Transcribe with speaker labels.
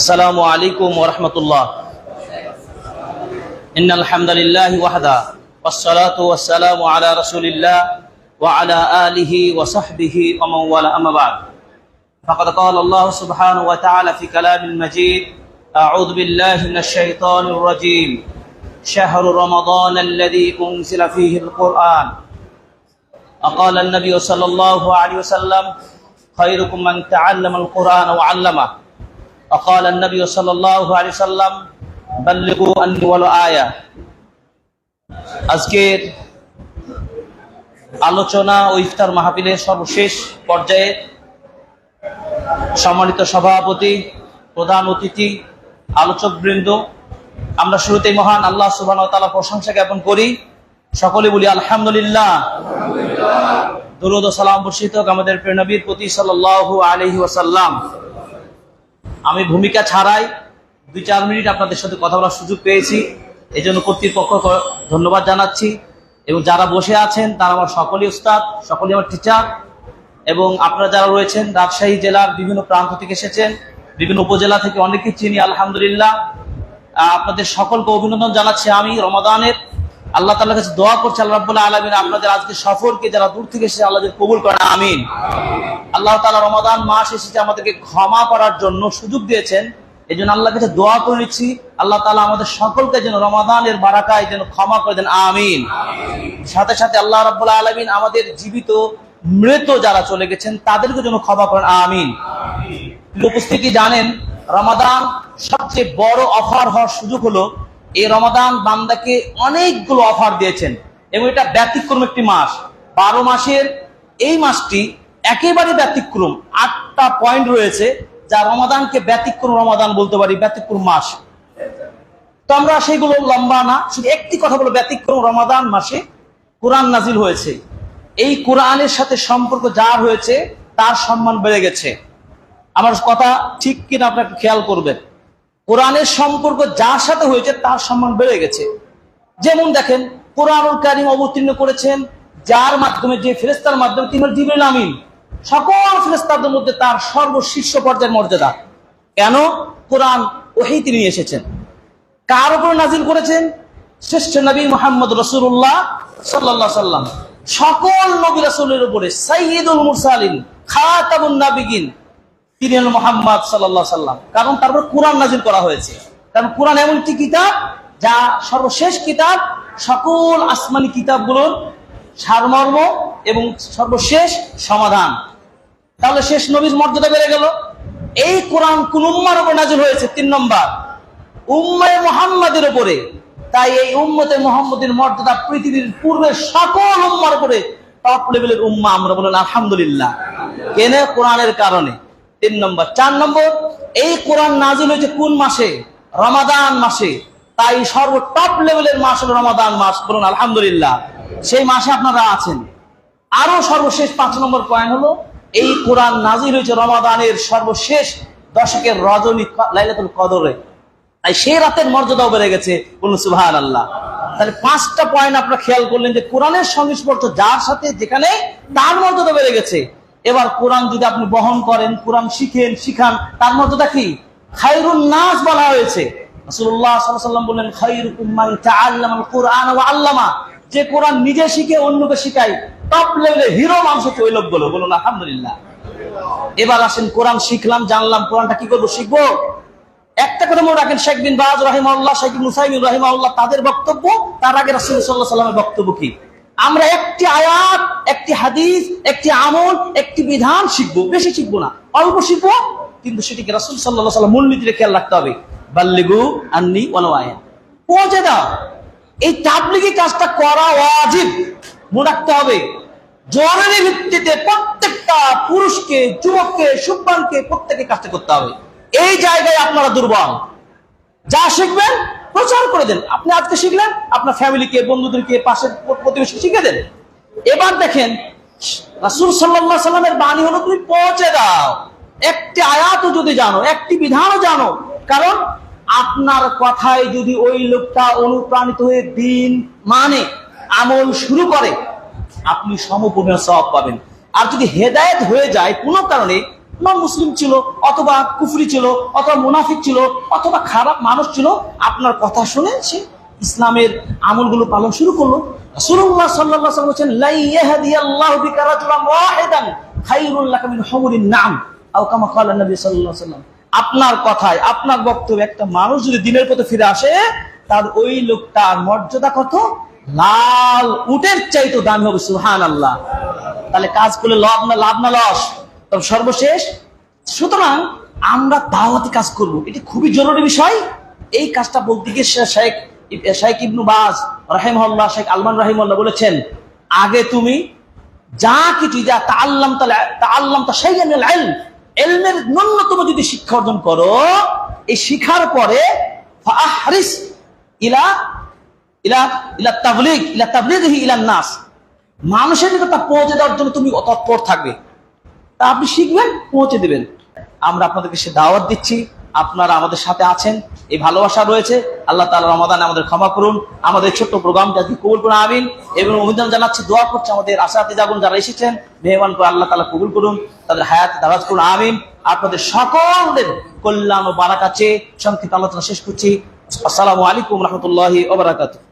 Speaker 1: السلام عليكم ورحمة الله. إن الحمد لله وحده والصلاة والسلام على رسول الله وعلى آله وصحبه ومن والاه. أما بعد فقد قال الله سبحانه وتعالى في كلام المجيد أعوذ بالله من الشيطان الرجيم. شهر رمضان الذي أنزل فيه القرآن. وقال النبي صلى الله عليه وسلم خيركم من تعلم القرآن وعلمه. وقال النبي صلى الله عليه وسلم بلغوا أني ولو آية আজকের আলোচনা ও ইফতার মাহফিলের সর্বশেষ পর্যায়ে সম্মানিত সভাপতি প্রধান অতিথি আলোচকবৃন্দ আমরা শুরুতেই মহান আল্লাহ সুবাহ তালা প্রশংসা জ্ঞাপন করি সকলে বলি আলহামদুলিল্লাহ দুরুদ ও সালাম বর্ষিত হোক আমাদের প্রেরণবীর প্রতি সাল্লাল্লাহু আলাইহি ওয়াসাল্লাম আমি ভূমিকা ছাড়াই দুই চার মিনিট আপনাদের সাথে কথা বলার সুযোগ পেয়েছি। এই জন্য কর্তৃপক্ষ ধন্যবাদ জানাচ্ছি। এবং যারা বসে আছেন, তারা আমার সকলেই উস্তাদ সকলেই আমার টিচার এবং আপনারা যারা রয়েছেন, রাজশাহী জেলার বিভিন্ন প্রান্ত থেকে এসেছেন, বিভিন্ন উপজেলা থেকে অনেকে চিনি, আলহামদুলিল্লাহ। আপনাদের সকলকে অভিনন্দন জানাচ্ছি আমি রমাদানের। আল্লাহ তাআলার কাছে দোয়া করছি, আল্লাহ রাব্বুল আলামিন আপনাদের আজকে সফরকে যারা দূর থেকে এসেছে, আল্লাহ কবুল করেন, আমিন। আল্লাহ তাআলা রমাদান মাস এসেছে, আমাদেরকে ক্ষমা করার জন্য সুযোগ দিয়েছেন। এই জন্য আল্লাহর কাছে দোয়া করে নিচ্ছি। আল্লাহ তালা আমাদের সকলকে যেন রমাদানের বারাকায় যেন ক্ষমা করে দেন, আমিন। সাথে সাথে আল্লাহ রাব্বুল আলামিন আমাদের জীবিত, মৃত যারা চলে গেছেন, তাদেরকে যেন ক্ষমা করেন, আমিন। উপস্থিতি জানেন, রমাদান সবচেয়ে বড় অফার হওয়ার সুযোগ হলো এই রমাদান বান্দাকে অনেকগুলো অফার দিয়েছেন এবং এটা ব্যতিক্রম একটি মাস। বারো মাসের এই মাসটি একেবারে ব্যতিক্রম। আটটা পয়েন্ট রয়েছে যা রমাদানকে ব্যতিক্রম রমাদান বলতে পারি, ব্যতিক্রম মাস। তো আমরা সেগুলো লম্বা না, শুধু একটি কথা বলো ব্যতিক্রম রমাদান মাসে কোরআন নাজিল হয়েছে। এই কোরআনের সাথে সম্পর্ক যার হয়েছে, তার সম্মান বেড়ে গেছে। আমার কথা ঠিক কিনা আপনাকে খেয়াল করবেন। কোরআনের সম্পর্ক যার সাথে হয়েছে তার সম্মান বেড়ে গেছে। যেমন দেখেন, কোরআনুল কারিম অবতীর্ণ করেছেন, যার মাধ্যমে যে ফেরেস্তার মাধ্যমে তিনি জিবরিল আমিন। সকল ফেরেস্তাদের মধ্যে তার সর্বশীর্ষ পর্যায়ের মর্যাদা। কেন? কোরআন ওহি তিনি এসেছেন। কার উপর নাজিল করেছেন? শ্রেষ্ঠ নবী মোহাম্মদ রসুল্লাহ সাল্লাহ সাল্লাম সকল নবী রাসূলের উপরে সাইয়্যিদুল মুরসালিন খাতাবুন নাবিগিন তিনি হলেন মোহাম্মদ সাল্লাহ সাল্লাম। কারণ তারপর কোরআন নাজিল করা হয়েছে। কারণ কোরআন এমন একটি কিতাব, যা সর্বশেষ কিতাব, সকল আসমানি কিতাবগুলোর সারমর্ম এবং সর্বশেষ সমাধান। তাহলে শেষ নবীর মর্যাদা বেড়ে গেল। এই কোরআন কোন উম্মার উপর নাজিল হয়েছে? তিন নম্বর, উম্মায় মোহাম্মদের উপরে। তাই এই উম্মতে মোহাম্মদের মর্যাদা পৃথিবীর পূর্বের সকল উম্মার উপরে টপ লেভেলের উম্মা আমরা বলেন আলহামদুলিল্লাহ। কেনে? কোরআনের কারণে। তিন নম্বর। চার নম্বর, এই কোরআন নাজিল হয়েছে কোন মাসে? রমাদান মাসে। তাই সর্ব টপ লেভেলের মাস হল রমাদান মাস। বলুন, আলহামদুলিল্লাহ। সেই মাসে আপনারা আছেন। আরও সর্বশেষ পাঁচ নম্বর পয়েন্ট হলো, এই কোরআন নাজিল হয়েছে রমাদানের সর্বশেষ দশকের রজনী লাইলাতুল কদরে। তাই সেই রাতের মর্যাদাও বেড়ে গেছে। বলুন সুভান আল্লাহ তাহলে পাঁচটা পয়েন্ট আপনারা খেয়াল করলেন যে কোরআনের সংস্পর্শ যার সাথে যেখানে তার মর্যাদা বেড়ে গেছে এবার কোরআন যদি আপনি বহন করেন, কোরআন শিখেন, শিখান, তার মর্যাদা কি? খায়রুন নাস বলা হয়েছে। বললেন যে কোরআন নিজে শিখে অন্যকে শিখায়, টপ লেভেলে হিরো মানুষ হচ্ছে ওই লোকগুলো। বলুন, আলহামদুলিল্লাহ। এবার আসেন, কোরআন শিখলাম, জানলাম, কোরআনটা কি করব, শিখব? একটা কথা মনে রাখেন, শেখ বিন বাজ রাহিমাউল্লাহ শেখ মুসাইম রাহিমাউল্লাহ তাদের বক্তব্য, তার আগে রাসূল আলাইহি সাল্লামের বক্তব্য কি? আমরা একটি আয়াত, একটি হাদিস, একটি আমল, একটি বিধান শিখব। বেশি শিখব না, অল্প শিখব, কিন্তু সেটিকে রাসূল আলাইহি সাল্লাম মূলনীতিতে খেয়াল রাখতে হবে, বাল্লিগু আন্নি ওয়ালাউ পৌঁছে দাও। এই তাবলিগি কাজটা করা ওয়াজিব। মনে রাখতে হবে জরুরি ভিত্তিতে প্রত্যেকটা পুরুষকে, যুবককে, সুব্বানকে প্রত্যেকে কাজটা করতে হবে। এই জায়গায় আপনারা দুর্বল। যা শিখবেন, প্রচার করে দেন। আপনি আজকে শিখলেন, আপনার ফ্যামিলিকে বন্ধুদেরকে, পাশের প্রতিবেশী শিখে দেন এবার দেখেন, রাসুল সাল্লাহ সাল্লামের বাণী হলো, তুমি পৌঁছে দাও। একটি আয়াতও যদি জানো, একটি বিধানও জানো, কারণ আপনার কথায় যদি ওই লোকটা অনুপ্রাণিত হয়ে দিন মানে আমল শুরু করে, আপনি সমপূর্ণ সব পাবেন। আর যদি হেদায়েত হয়ে যায়, কোনো কারণে নন মুসলিম ছিল, অথবা কুফরি ছিল, অথবা মুনাফিক ছিল, অথবা খারাপ মানুষ ছিল, আপনার কথা শুনে সে ইসলামের আমলগুলো পালন শুরু করল। রাসূলুল্লাহ সাল্লাল্লাহু আলাইহি ওয়াসাল্লাম বলেছেন ইয়াহদিয়াল্লাহু ওয়াহিদান লাকা মিন হুমুরিন নাম। আও কামা ক্বালা নবী সাল্লাল্লাহু আলাইহি ওয়াসাল্লাম, আপনার কথায়, আপনার বক্তব্যে একটা মানুষ যদি দিনের পথে ফিরে আসে, তার ওই লোকটার মর্যাদা কত? লাল উটের চাইতো দামি হবে সুহান আল্লাহ তাহলে কাজ করলে লাভ না লাভ না, লস। তবে সর্বশেষ, সুতরাং আমরা দাওয়াতি কাজ করব। এটি খুবই জরুরি বিষয়। এই কাজটা বলতে গিয়ে শেখ শেখ ইবনু বাজ রাহিমহল্লাহ, শেখ আলমান রাহিমহল্লাহ বলেছেন, আগে তুমি যা কিছু যা তা আল্লাম তা আল্লাম তা সেই এলমের ন্যূনতম যদি শিক্ষা অর্জন করো, এই শিখার পরে ফাহরিস ইলা ইলা ইলা তাবলিগ, ইলা তাবলিগহি ইলা নাস। মানুষের নিকট তা পৌঁছে দেওয়ার জন্য তুমি তৎপর থাকবে। তা আপনি শিখবেন, পৌঁছে দিবেন। আমরা আপনাদেরকে সে দাওয়াত দিচ্ছি। আপনারা আমাদের সাথে আছেন, এই ভালোবাসা রয়েছে। আল্লাহ তালা রমাদান আমাদের ক্ষমা করুন। আমাদের ছোট্ট প্রোগ্রামটা কবুল করুন, আমিন। এবং অভিযান জানাচ্ছি, দোয়া করছে আমাদের আশাতে যাগুন যারা এসেছেন, মেহমান করে আল্লাহ তালা কবুল করুন, তাদের হায়াত দারাজ করুন, আমিন। আপনাদের সকলদের কল্যাণ ও বারাকাছে সংক্ষিপ্ত আলোচনা শেষ করছি। আসসালামু আলাইকুম রহমতুল্লাহ ওবরাকাতুহ